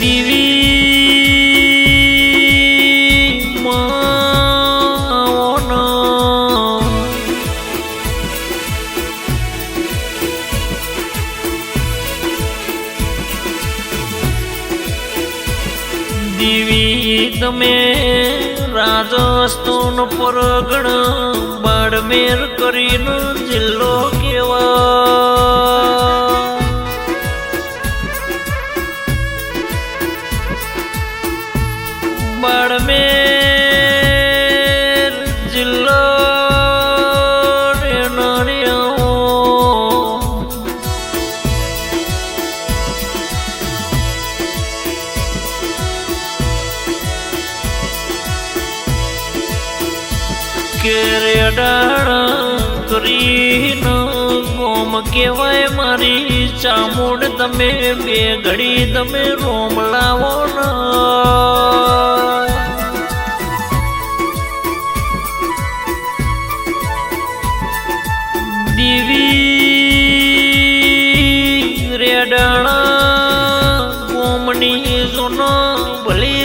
દિવી દીવી તમે રાજસ્થાન પરગણ બાડમેર કરીને જિલ્લો કેવા કહેવાય મારી ચામુંડ તમે બે ઘડી તમે રોમ લાવો દીવી રેડાણા ગોમની સોનો ભલી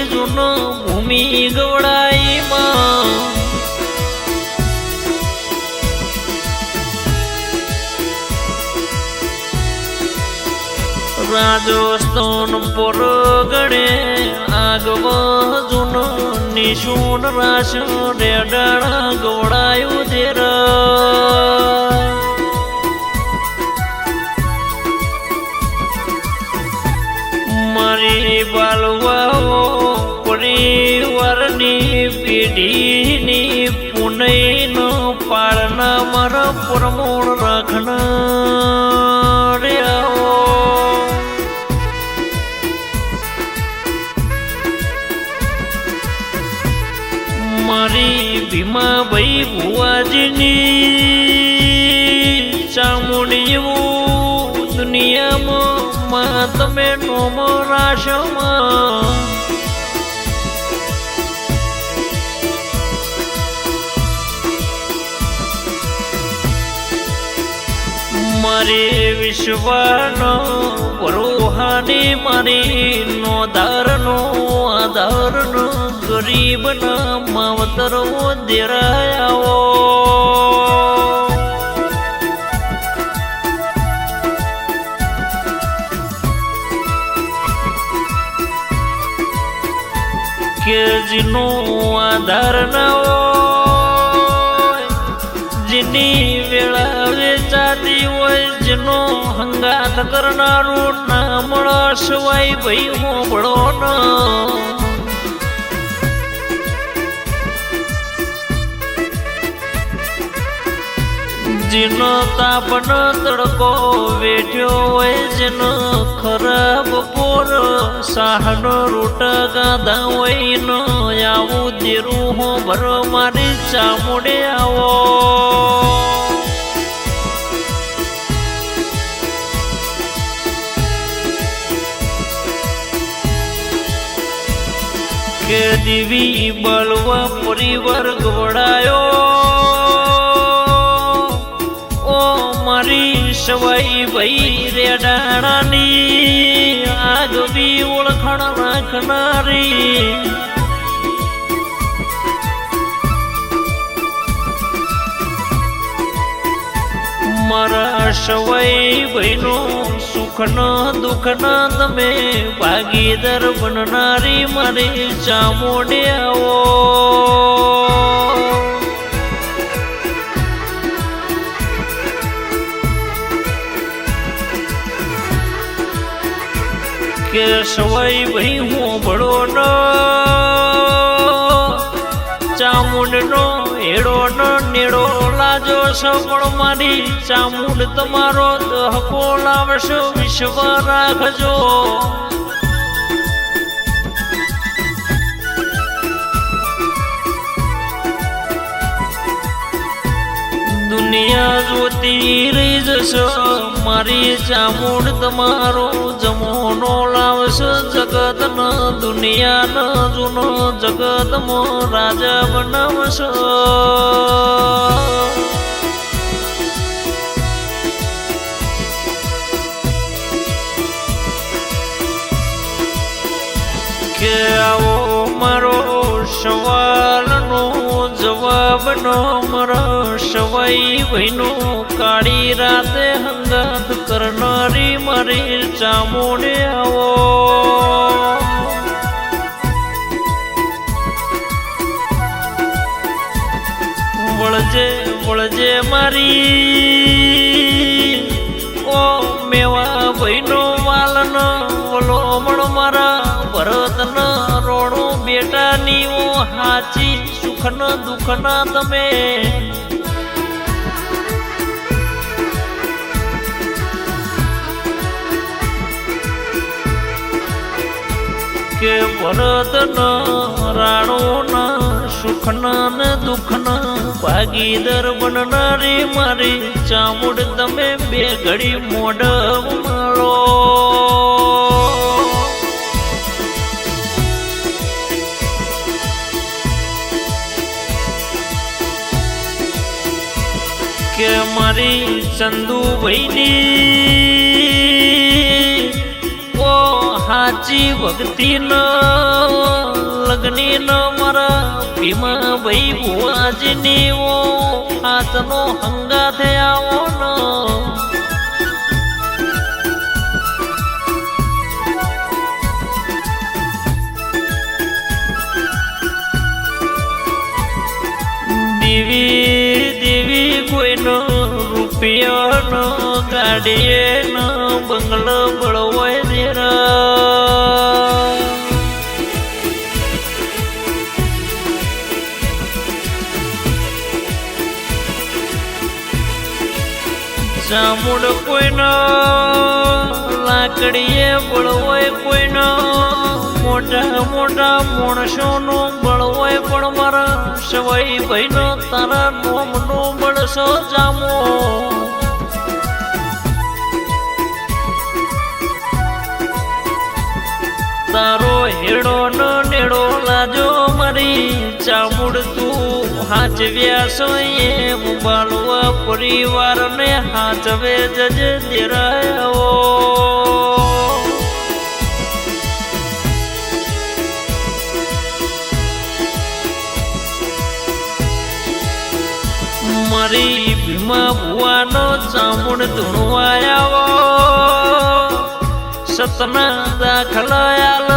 રાજસ્થાન પર ગણે. આગવ જૂન નિશુન રાશ રેડાણા ગવડાયું ધેર મારી બાલવાઓ પરિવારની પેઢીની પુનઈનો પાળના મારા પરમોણ રાખનાર ભીમાભાઈ ભુવાજીની ચામુંડી દુનિયામાં તમે નોમ રાશમાં મારી વિશ્વનો પરોહાની મારી નો ધારનો ગરીબના માવતરો દેરાયાઓ. કે જીનો આધાર ના હંગાત કરનારું ના મળશ વાય ભાઈ હોબળો ન. જેનો તાપન તડકો વેઠ્યો હોય જેનો ખરાબ પોર સાહનો રૂટ ગાધા હોય નો. આવું દેરું હો ભરો મારી ચામુડે આવો. કે દેવી બળવા પરિવાર ગવડાયો ઓ મારી સવાઈ ભાઈ રેડાણાની આગવી ઓળખાણ રાખનારી. મારા સુખ ન સુખના દુઃખના તમે ભાગીદાર બનનારી મારી ચામોડે આવો. કે સવાઈ ભાઈ હું ભળો ન લાજો સપણ મારી ચામુંડ તમારો દહકો લાવશો, વિશ્વ રાખજો. દુનિયા જોતી રહી જશો મારી ચામુંડ તમારો જમોનો લાવશો જગત ન દુનિયા ન જૂનો જગતમાં રાજા બનાવશે. કે આવો મારો સવાલનો જવાબનો મારો સવાઈ ભાઈનો કાળી રાતે હંગાત કરનારી મારી ચામોડે આવો. વળજે વળજે મારી. ઓ મેવા ભાઈનો વાલનો ઓલો મણ મારા ભરતન રોણો બેટાની ઓ હાચી સુખન દુઃખના તમે. કે ભરતન રાણોના સુખન ને દુઃખન ભાગીદાર બનનારી મારી ચામુડ તમે બે ઘડી મોડ મળો કે મારી ચંદુભાઈની. ઓ હાચી ભક્તિ ન લગ્ની ન મારા ભીમા ભાઈ ભુવાજીની ઓ, હાથનો હંગા થયા નો. રૂપિયાનો ગાડીએનો બંગલો બળવાય દેરા ચામુડ કોઈનો લાકડીએ બળવાય કોઈનો. મોટા મોટા માણસોનો બળવાય પણ મારા સવાઈ ભાઈનો તારા નોમનો બળસો જામો તારો હેડો નો નેડો લાજો મારી ચામુડ તું હાચવ્યા એમ બાળવા પરિવારને હાચવે જજ દેરાયો. મારી ભીમા ભુવાનો ચામુણ ધૂણવાયાવો. સતના દાખલાયાલ,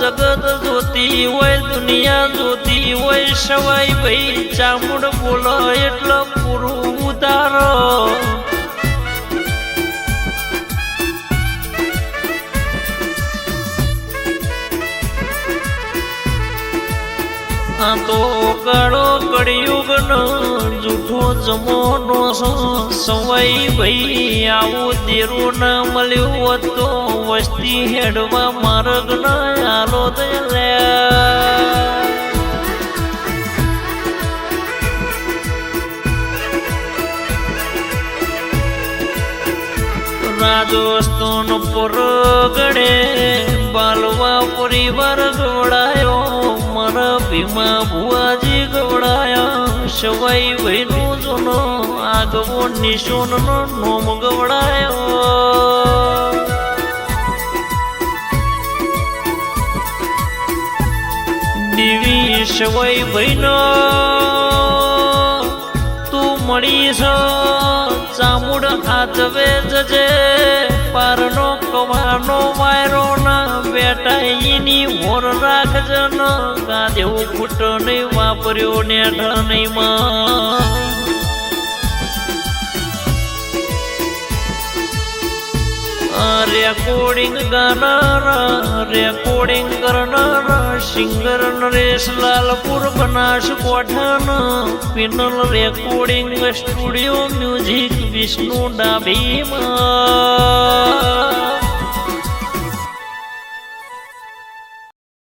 જગત જોતી હોય, દુનિયા જોતી હોય, સવાઈ ભાઈ ચામુંડ બોલો, એટલે પૂરું ઉતારો આ તો કાળો કળિયુગનો જૂઠો જમોનો સવાઈ ભાઈ આવું દેરું ન મળ્યું હોત તો વસ્તી હેડવા માર્ગ ન આલો દયા. રાજસ્થાન પર ગણે બાલવા પરિવાર ગોળાયો ભીમા ભુવાજી ગવડાયા, સવાઈ ભાઈનું જોનો આગવો નિશોનનો નોમ ગવડાયો. દેવી સવાઈ ભાઈનો તું મળીશ ચામુડ હાથવે જજે, પારનો કવાનો વાયરો ના બેટા એની હોર રાખજ ન ગાદેવું ફૂટ નહીં વાપર્યો ને નહીં માં. રેકોર્ડિંગ ગાનારા રેકોર્ડિંગ કરનારા singer Naresh Lalpur, Banas કોઠાના Pinal recording studio music Vishnu ડાભીમાં.